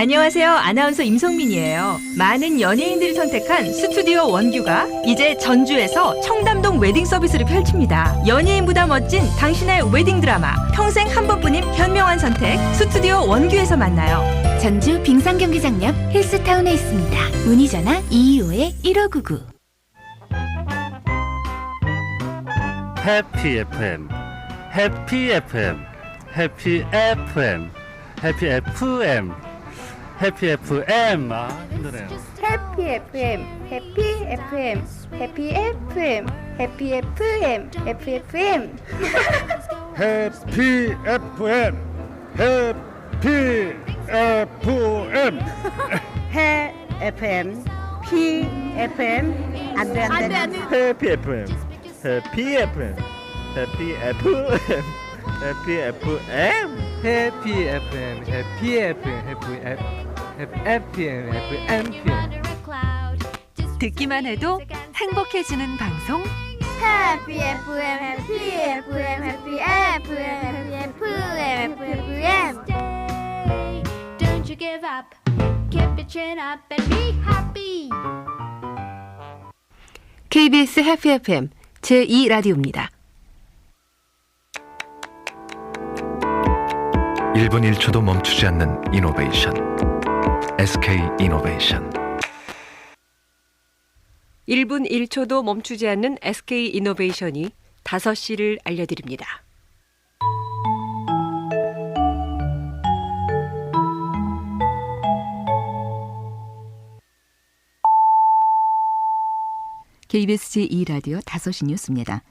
안녕하세요. 아나운서 임성민이에요. 많은 연예인들이 선택한 스튜디오 원규가 이제 전주에서 청담동 웨딩 서비스를 펼칩니다. 연예인보다 멋진 당신의 웨딩 드라마 평생 한 번뿐인 현명한 선택 스튜디오 원규에서 만나요. 전주 빙상 경기장 옆 힐스타운에 있습니다. 문의 전화 225-1599. 해피 FM 해피 FM 해피 FM 해피 FM 해피 FM 아 힘드네요 해피 FM, 해피 FM, 해피 FM, 해피 FM, 해피 FM. 해피 FM 해피 FM 해 FM, 피 FM. 안 돼, 안 돼. 안 돼. 해피 FM 해피 FM 해피 FM 해피 FM 해피 FM, 해피 FM, 해피 FM, 해피 FM. 듣기만 해도 행복해지는 방송 해피 FM, 해피 FM, 해피 FM, 해피 FM, 해피 FM. Don't you give up. Keep your chin up and be happy. KBS 해피 FM 제2라디오입니다. 1분 1초도 멈추지 않는 이노베이션 SK 이노베이션 1분 1초도 멈추지 않는 SK 이노베이션이 5시를 알려드립니다. KBS 제2라디오 5시 뉴스입니다.